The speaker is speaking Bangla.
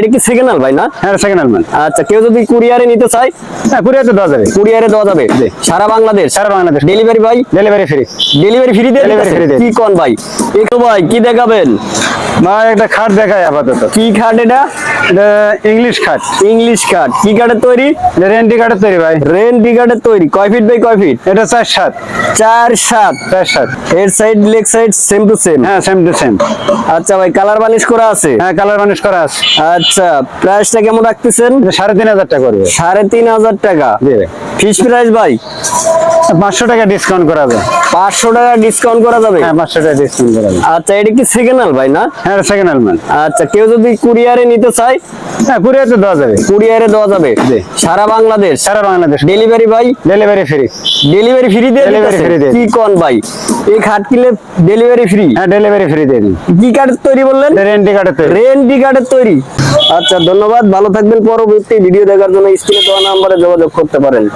এটা কি সেকেন্ড হ্যান্ড ভাই না? হ্যাঁ সেকেন্ড হ্যান্ড আচ্ছা কেউ যদি কুরিয়ারে নিতে চায়? হ্যাঁ কুরিয়াতে দেওয়া যাবে। কুরিয়ারে দেওয়া যাবে? সারা বাংলাদেশ? সারা বাংলাদেশ। ডেলিভারি ভাই? ডেলিভারি ফ্রি ডেলিভারি ফ্রি দিয়ে free দিয়ে। কি কোন ভাই? একটু ভাই কি দেখাবেন? ভাই একটা খাট দেখায় আপাতত। কি খাট এটা? ইংলিশ খাট। ইংলিশ কাঠ কি কাঠের তৈরি? রেন্টি কাঠের তৈরি ভাই। রেন্টি কাঠের তৈরি। কয় ফিট বাই কয় ফিট এটা চার সাত। চার সাত। চার সাত। এর side leg side same to same হ্যাঁ সেম টু সেম আচ্ছা ভাই কালার বানিশ করা আছে? হ্যাঁ কালার মানুষ করা আছে। আচ্ছা। প্রাইসটা কেমন রাখতেছেন? সাড়ে তিন হাজার টাকা করবে সাড়ে তিন হাজার টাকা। ফিস প্রাইস ভাই? পাঁচশো টাকা ডিসকাউন্ট করা যাবে পাঁচশো টাকা ডিসকাউন্ট করা যাবে? হ্যাঁ পাঁচশো টাকা ডিসকাউন্ট করা যাবে। আচ্ছা এটা কি সেকেন্ড হ্যান্ড ভাই না? হ্যাঁ সেকেন্ড হ্যান্ড মাল আচ্ছা কেউ যদি কুরিয়ারে নিতে চায়? হ্যাঁ কুরিয়াতে দেওয়া যাবে। কুরিয়ারে দেওয়া যাবে। সারা বাংলাদেশ? সারা বাংলাদেশ। ডেলিভারি ভাই? ডেলিভারি ফ্রি ডেলিভারি ফ্রি দিয়ে free দিয়ে কি কোন ভাই? এই খাট কিনলে ডেলিভারি ফ্রি হ্যাঁ ডেলিভারি ফ্রি দিয়ে দিন। কি কাঠের তৈরি বললেন? রেন্টি কাঠের তৈরি। রেন্টি কাঠের তৈরি। আচ্ছা ধন্যবাদ। ভালো থাকবেন। পরবর্তী ভিডিও দেখার জন্য স্ক্রিনে দেওয়া নাম্বারে যোগাযোগ করতে পারেন।